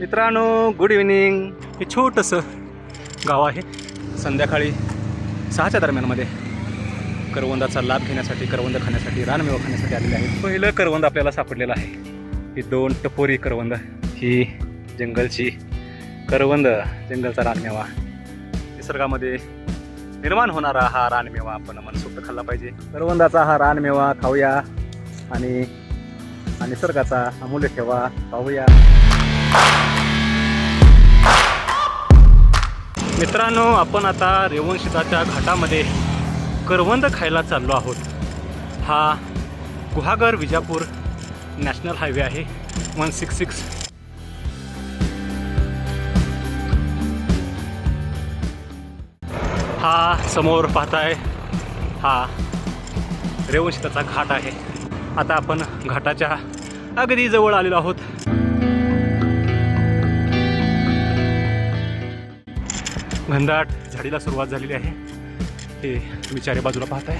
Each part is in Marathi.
मित्रांनो गुड इव्हिनिंग हे छोटंसं गाव आहे. संध्याकाळी सहाच्या दरम्यानमध्ये करवंदाचा लाभ घेण्यासाठी करवंद खाण्यासाठी रानमेवा खाण्यासाठी आलेले आहेत. पहिलं करवंद आपल्याला सापडलेलं आहे. ही दोन टपोरी करवंद. ही जंगलची करवंद जंगलचा रानमेवा. निसर्गामध्ये निर्माण होणारा हा रानमेवा आपण मनसोक्त खाल्ला पाहिजे. करवंदाचा हा रानमेवा खाऊया आणि निसर्गाचा अमूल्य ठेवा पाहूया. मित्रांनो आपण आता रेवणशिताच्या घाटामध्ये करवंद खायला चाललो आहोत. हा गुहागर विजापूर नॅशनल हायवे आहे वन सिक्स सिक्स. हा समोर पाहताय हा रेवणशिताचा घाट आहे. आता आपण घाटाच्या अगदी जवळ आलेलो आहोत. घनदाट झाडीला सुरुवात झालेली आहे. हे तुम्ही चारी बाजूला पाहताय.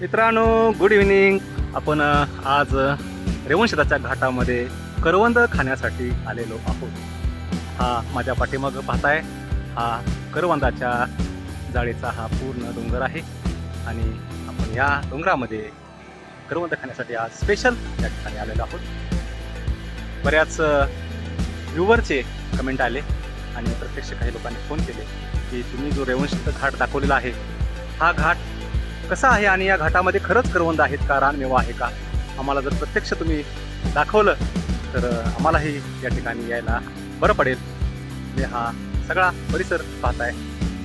मित्रांनो गुड इव्हिनिंग आपण आज रेवणशेताच्या घाटामध्ये करवंद खाण्यासाठी आलेलो आहोत. हा माझ्या पाठीमागं पाहताय. हा करवंदाच्या जाळीचा हा पूर्ण डोंगर आहे. आणि आपण या डोंगरामध्ये करवंद खाण्यासाठी आज स्पेशल या ठिकाणी आलेलो आहोत. बऱ्याच व्ह्यूवरचे कमेंट आले आणि प्रत्यक्ष काही लोकांनी फोन केले की तुम्ही जो रेवणशित घाट दाखवलेला आहे हा घाट कसा आहे आणि या घाटामध्ये खरंच करवंद आहेत का रानमेवा आहे का? आम्हाला जर प्रत्यक्ष तुम्ही दाखवलं तर आम्हालाही या ठिकाणी यायला बरं पडेल. म्हणजे हा सगळा परिसर पाहताय.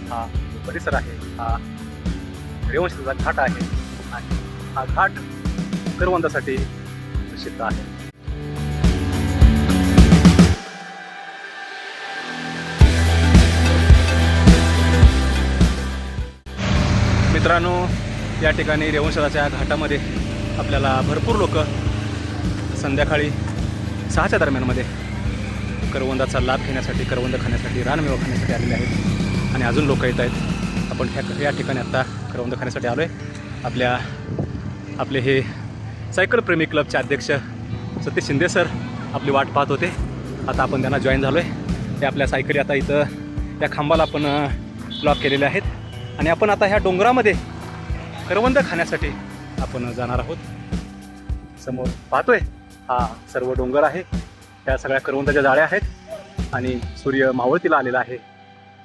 हा जो परिसर आहे हा रेवणशिताचा घाट आहे आणि हा घाट करवंदासाठी प्रसिद्ध आहे. मित्रांनो या ठिकाणी रेवणसराच्या घाटामध्ये आपल्याला भरपूर लोक संध्याकाळी सहाच्या दरम्यानमध्ये करवंदाचा लाभ घेण्यासाठी करवंद खाण्यासाठी रानमेवा खाण्यासाठी आलेले आहेत. आणि अजून लोक येत आहेत. आपण ह्या या ठिकाणी आत्ता करवंद खाण्यासाठी आलो आहे आपल्या आपले हे सायकल प्रेमी क्लबचे अध्यक्ष सतीश शिंदे सर आपली वाट पाहत होते. आता आपण त्यांना जॉईन झालो आहे ते आपल्या सायकली आता इथं त्या खांबाला आपण ब्लॉक केलेले आहेत. आणि आपण आता ह्या डोंगरामध्ये करवंद खाण्यासाठी आपण जाणार आहोत. समोर पाहतोय हा सर्व डोंगर आहे. त्या सगळ्या करवंदाच्या जाळ्या आहेत आणि सूर्य मावळतीला आलेला आहे.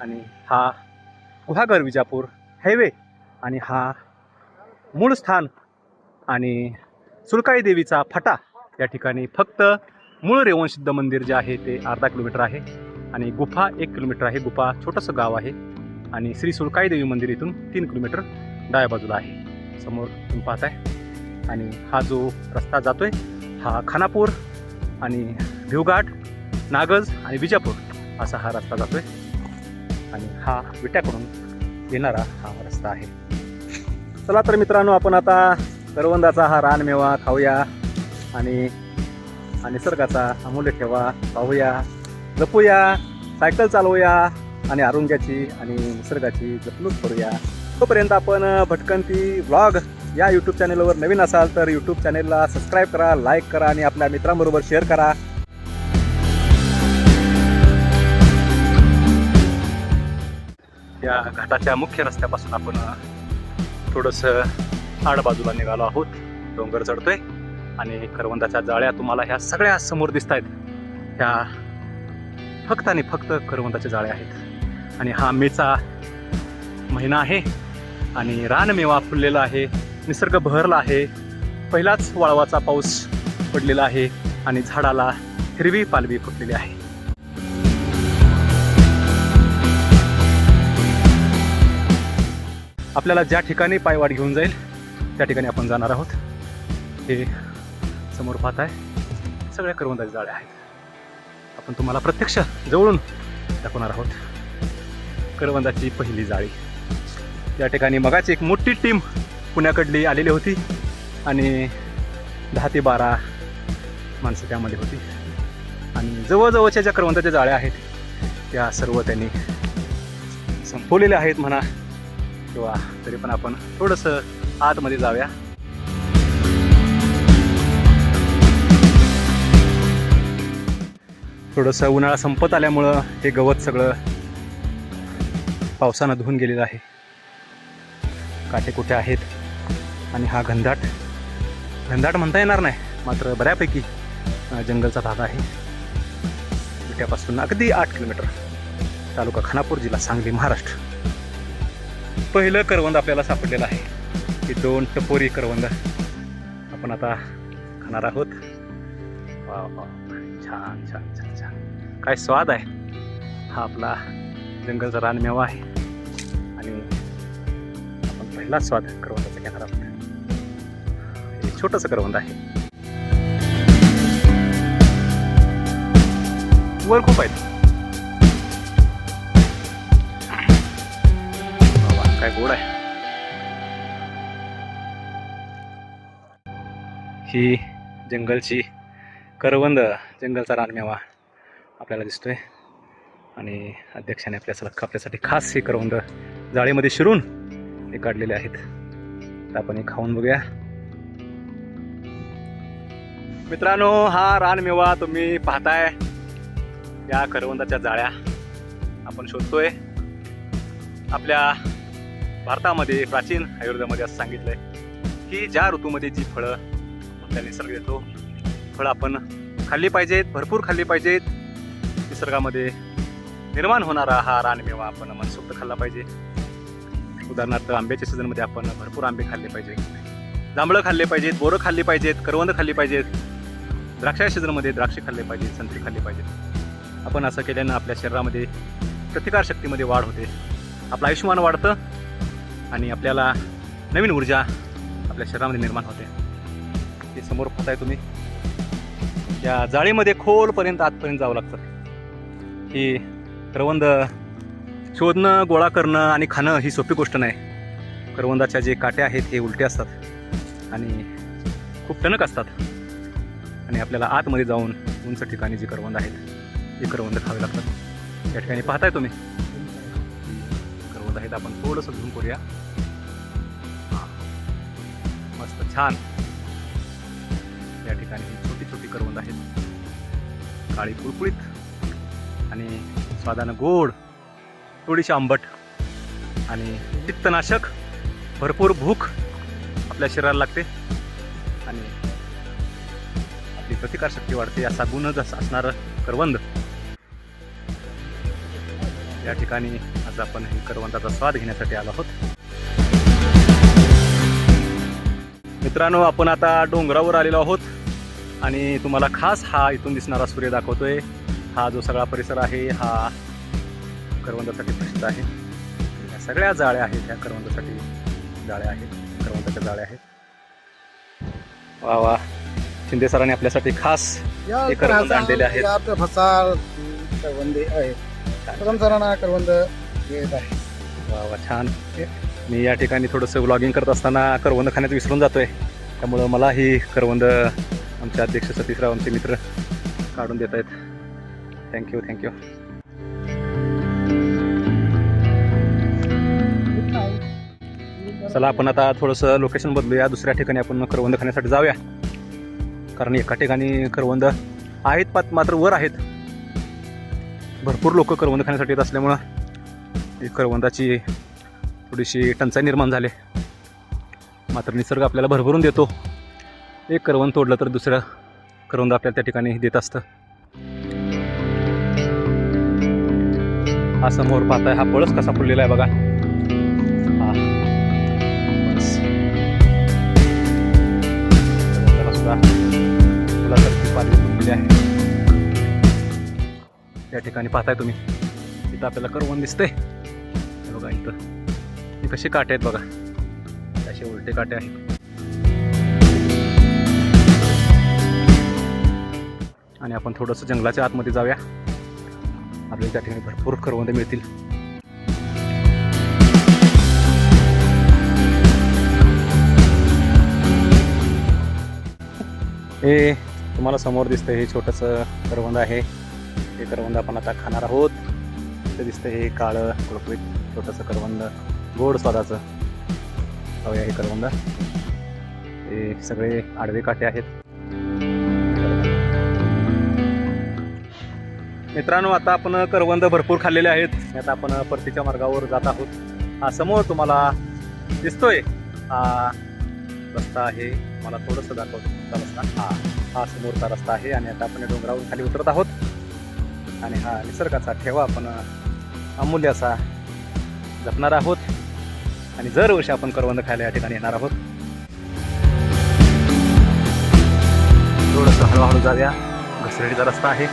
आणि हा गुहागर विजापूर हायवे आणि हा मूळ स्थान आणि सुलकाई देवीचा फटा या ठिकाणी फक्त मूळ रेवणसिद्ध मंदिर जे आहे ते अर्धा किलोमीटर आहे आणि गुफा एक किलोमीटर आहे. गुफा छोटंसं गाव आहे. आणि श्री सुळकाईदेवी मंदिर इथून तीन किलोमीटर डाव्या बाजूला आहे. समोर तुम्ही पाहताय. आणि हा जो रस्ता जातोय हा खानापूर आणि भिवघाट नागज आणि विजापूर असा हा रस्ता जातोय. आणि हा विट्याकडून येणारा हा रस्ता आहे. चला तर मित्रांनो आपण आता करवंदाचा हा रानमेवा खाऊया आणि निसर्गाचा अमूल्य ठेवा पाहूया जपूया सायकल चालवूया. आणि आरोग्याची आणि निसर्गाची जपणूक करूया. तोपर्यंत आपण भटकंती व्लॉग या यूट्यूब चॅनलवर नवीन असाल तर यूट्यूब चॅनलला सबस्क्राईब करा लाईक करा आणि आपल्या मित्रांबरोबर शेअर करा. या घाटाच्या मुख्य रस्त्यापासून आपण थोडंसं आडबाजूला निघालो आहोत. डोंगर चढतोय आणि करवंदाच्या जाळ्या तुम्हाला ह्या सगळ्या समोर दिसत आहेत ह्या फक्त आणि फक्त करवंदाच्या जाळ्या आहेत. आणि हा मेचा महिना आहे आणि रानमेवा फुललेला आहे निसर्ग बहरला आहे. पहिलाच वाळवाचा पाऊस पडलेला आहे आणि झाडाला हिरवी पालवी फुटलेली आहे. आपल्याला ज्या ठिकाणी पायवाट घेऊन जाईल त्या ठिकाणी आपण जाणार आहोत. हे समोर पाहत आहे सगळ्या करवंदाच्या जाळ्या आहेत. आपण तुम्हाला प्रत्यक्ष जवळून दाखवणार आहोत. करवंदाची पहिली जाळी. या ठिकाणी मगाच एक मोठी टीम पुण्याकडली आलेली होती आणि दहा ते बारा माणसं त्यामध्ये होती. आणि जवळजवळच्या ज्या करवंदाच्या जाळ्या आहेत त्या सर्व त्यांनी संपवलेल्या आहेत म्हणा किंवा तरी पण आपण थोडंसं आतमध्ये जाऊया. थोडंसं उन्हाळा संपत आल्यामुळं हे गवत सगळं पावसानं धुवून गेलेलं आहे. काटे कुठे आहेत? आणि हा घनदाट? घनदाट म्हणता येणार नाही मात्र बऱ्यापैकी जंगलचा भाग आहे. विट्यापासून अगदी आठ किलोमीटर. तालुका खानापूर जिल्हा सांगली महाराष्ट्र. पहिलं करवंद आपल्याला सापडलेलं आहे. ही दोन टपोरी करवंद. आपण आता खाणार आहोत. वा वा छान छान छान छान. काय स्वाद आहे. हा आपला जंगलचा रानमेवा आहे. आणि आपण पहिला स्वाद करवंदाचा घेणार आहोत. हे छोटंसं करवंद आहे. वर खूप आहेत. काय गोड आहे. ही जंगलची करवंद जंगलचा रानमेवा आपल्याला दिसतोय. आणि अध्यक्षाने आपल्याला आपल्यासाठी खास हे करवंद जाळीमध्ये शिरून हे काढलेले आहेत. तर आपण हे खाऊन बघूया. मित्रांनो हा रानमेवा तुम्ही पाहताय. या करवंदाच्या जाळ्या आपण शोधतोय. आपल्या भारतामध्ये प्राचीन आयुर्वेदामध्ये असं सांगितलंय की ज्या ऋतूमध्ये जी फळं आपल्याला निसर्ग देतो फळं आपण खाल्ली पाहिजेत भरपूर खाल्ली पाहिजेत. निसर्गामध्ये निर्माण होणारा हा रानमेवा आपण मनसोक्त खाल्ला पाहिजे. उदाहरणार्थ आंब्याच्या सीझनमध्ये आपण भरपूर आंबे खाल्ले पाहिजे. जांभळं खाल्ले पाहिजेत बोरं खाल्ली पाहिजेत करवंद खाल्ली पाहिजेत. द्राक्षाच्या सीझनमध्ये द्राक्षे खाल्ले पाहिजेत संत्री खाल्ली पाहिजेत. आपण असं केल्यानं आपल्या शरीरामध्ये प्रतिकारशक्तीमध्ये वाढ होते. आपलं आयुष्यमान वाढतं आणि आपल्याला नवीन ऊर्जा आपल्या शरीरामध्ये निर्माण होते. ते समोर पाहताय तुम्ही. या जाळीमध्ये खोलपर्यंत आतपर्यंत जावं लागतं. ही करवंद. शोधणं गोळा करणं आणि खाणं ही सोपी गोष्ट नाही. करवंदाच्या जे काटे आहेत हे उलटे असतात आणि खूप टणक असतात. आणि आपल्याला आतमध्ये जाऊन उंच ठिकाणी जे करवंद आहेत ते करवंद खावे लागतात. या ठिकाणी पाहताय तुम्ही. करवंद आहेत आपण थोडंसं झूम करूया. हां. मस्त छान. या ठिकाणी छोटी छोटी करवंद आहेत. काळी कुळकुळीत आणि स्वादानं गोड थोडीशी आंबट आणि पित्तनाशक भरपूर भूक आपल्या शरीराला लागते आणि आपली प्रतिकारशक्ती वाढते असा गुणच असणारं करवंद. या ठिकाणी आज आपण हे करवंदाचा स्वाद घेण्यासाठी आलो आहोत. मित्रांनो आपण आता डोंगरावर आलेलो आहोत आणि तुम्हाला खास हा इथून दिसणारा सूर्य दाखवतोय. हा जो सगळा परिसर आहे हा करवंदासाठी प्रसिद्ध आहे. या सगळ्या जाळ्या आहेत ह्या करवंदासाठी जाळ्या आहेत करवंदाच्या जाळ्या आहेत. वा वा. शिंदे सरांनी आपल्यासाठी खास करवंद आणलेले आहेत. करवंदे सरांना करवंद येत आहे वा वा छान. मी या ठिकाणी थोडंसं व्लॉगिंग करत असताना करवंद खाण्यात विसरून जातोय. त्यामुळं मला ही करवंद आमचे अध्यक्ष सतीशराव आमचे मित्र काढून देत आहेत. थँक्यू थँक्यू चला आपण आता थोडंसं लोकेशन बदलूया. दुसऱ्या ठिकाणी आपण करवंद खाण्यासाठी जाऊया. कारण एका ठिकाणी करवंद आहेत पात मात्र वर आहेत. भरपूर लोक करवंद खाण्यासाठी येत असल्यामुळं करवंदाची थोडीशी टंचाई निर्माण झाली. मात्र निसर्ग आपल्याला भरभरून देतो. एक करवंद तोडलं तर दुसरं करवंद आपल्याला त्या ठिकाणी देत असतं. हा समोर पाहताय हा पळस कसा फुललेला आहे बघा. हा. सुद्धा फुलासारखी फुललेली आहे या ठिकाणी पाहताय तुम्ही. इथं आपल्याला करवण दिसते बघा इथं. हे कसे काटे आहेत बघा. असे उलटे काटे आहेत. आणि आपण थोडंसं जंगलाच्या आतमध्ये जाऊया. आपल्याला त्या ठिकाणी भरपूर करवंद मिळतील. हे तुम्हाला समोर दिसतंय हे छोटंसं करवंद आहे. हे करवंद आपण आता खाणार आहोत. ते दिसतं हे काळं कुळकुळीत छोटंसं करवंद गोड स्वादाचं. हवे हे करवंद. हे सगळे आडवे काटे आहेत. मित्रांनो आता आपण करवंद भरपूर खाल्लेले आहेत. आता आपण परतीच्या मार्गावर जात आहोत. हा समोर तुम्हाला दिसतोय हा रस्ता आहे. मला थोडंसं दाखवतो. रस्ता हा हा समोरचा रस्ता आहे. आणि आता आपण डोंगरावरून खाली उतरत आहोत. आणि हा निसर्गाचा ठेवा आपण अमूल्य असा जपणार आहोत. आणि दरवर्षी आपण करवंद खायला या ठिकाणी येणार आहोत. थोडंसं हळूहळू जाऊया. घसरडीचा रस्ता आहे.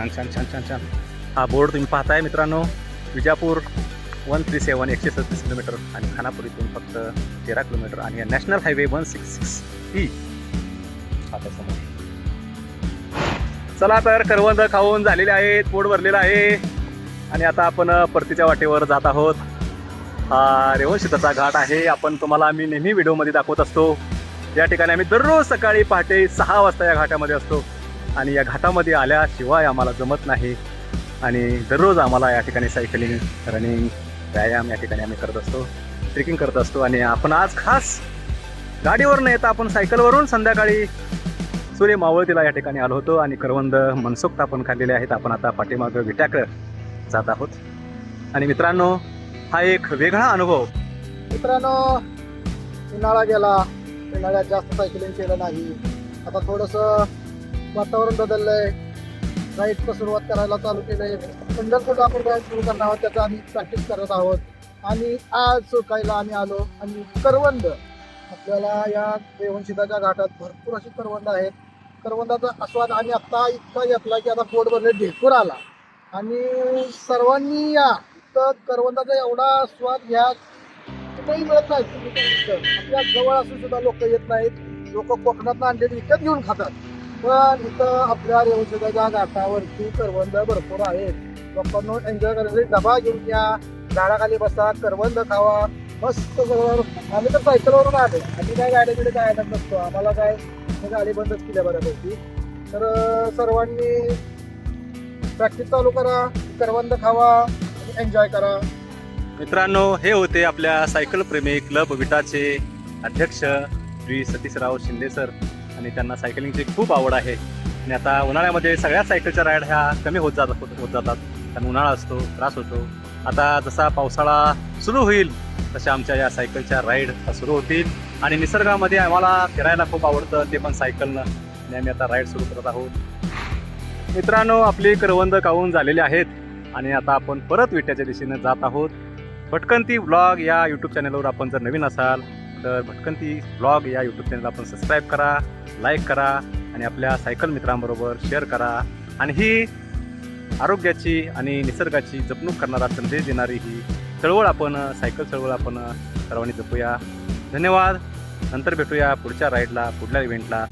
छान छान छान छान छान. हा बोर्ड तुम्ही पाहताय मित्रांनो. विजापूर वन थ्री सेवन एकशे सत्तीस किलोमीटर आणि खानापूर इथून फक्त तेरा किलोमीटर आणि national highway one six six E. आता समोर. चला तर करवंद खाऊन झालेले आहेत पोट भरलेलं आहे. आणि आता आपण परतीच्या वाटेवर जात आहोत. हा रेवणशिताचा घाट आहे. आपण तुम्हाला आम्ही नेहमी व्हिडिओमध्ये दाखवत असतो. या ठिकाणी आम्ही दररोज सकाळी पहाटे सहा वाजता या घाटामध्ये असतो. आणि या घाटामध्ये आल्याशिवाय आम्हाला जमत नाही. आणि दररोज आम्हाला या ठिकाणी सायकलिंग रनिंग व्यायाम या ठिकाणी आम्ही करत असतो ट्रेकिंग करत असतो. आणि आपण आज खास गाडीवर न येता आपण सायकलवरून संध्याकाळी सूर्य मावळतीला या ठिकाणी आलो होतो आणि करवंद मनसोक्त आपण खाल्लेले आहेत. आपण आता पाठीमागं विट्याकडे जात आहोत. आणि मित्रांनो हा एक वेगळा अनुभव. मित्रांनो उन्हाळा गेला. उन्हाळ्यात जास्त सायकलिंग केलं नाही. आता थोडंसं वातावरण बदललंय. राईडचं सुरुवात करायला चालू केलंय. पंढरपूर आपण राईड सुरू करणार आहोत त्याचा आम्ही प्रॅक्टिस करत आहोत. आणि आज सुकायला आम्ही आलो आणि करवंद. आपल्याला या देवनशिताच्या घाटात भरपूर अशी करवंद आहेत. करवंदाचा आस्वाद आम्ही आत्ता इतका घेतला की आता पोट भरले ढेकूर आला. आणि सर्वांनी या. तर करवंदाचा एवढा स्वाद घ्या. कुठेही मिळत नाही. आपल्या जवळ असून सुद्धा लोक येत नाहीत. लोक कोकणात आणलेली विकत घेऊन खातात. पण इथं आपल्या रेवशेच्या घाटावरती करवंद भरपूर आहेत. लोकांना एन्जॉय करण्यासाठी डबा घेऊन या. झाडाखाली बसा करवंद खावा. मस्त सगळं आम्ही तर सायकलवरून आलो. आम्ही काय गाड्याकडे काय आणत नसतो. आम्हाला काय गाडी बंदच केल्या बऱ्यापैकी. तर सर्वांनी प्रॅक्टिस चालू करा. करवंद खावा. आणि एन्जॉय करा. मित्रांनो हे होते आपल्या सायकल प्रेमी क्लब विटाचे अध्यक्ष श्री सतीशराव शिंदे सर आणि त्यांना सायकलिंगची खूप आवड आहे. आणि आता उन्हाळ्यामध्ये सगळ्या सायकलच्या राईड ह्या कमी होत जात होत जातात. कारण उन्हाळा असतो त्रास होतो. आता जसा पावसाळा सुरू होईल तशा आमच्या या सायकलच्या राईड सुरू होतील. आणि निसर्गामध्ये आम्हाला फिरायला खूप आवडतं ते पण सायकलनं आणि आम्ही आता राईड सुरू करत आहोत. मित्रांनो आपली करवंद कावून झालेली आहेत? आणि आता आपण परत विट्याच्या दिशेने जात आहोत. भटकंती व्लॉग या यूट्यूब चॅनलवर आपण जर नवीन असाल तर भटकंती ब्लॉग या यूट्यूब चॅनल आपण सबस्क्राईब करा लाईक करा आणि आपल्या सायकल मित्रांबरोबर शेअर करा. आणि ही आरोग्याची आणि निसर्गाची जपणूक करणारा संदेश देणारी ही चळवळ आपण सायकल चळवळ आपण सर्वांनी जपूया. धन्यवाद. नंतर भेटूया पुढच्या राईडला पुढल्या इव्हेंटला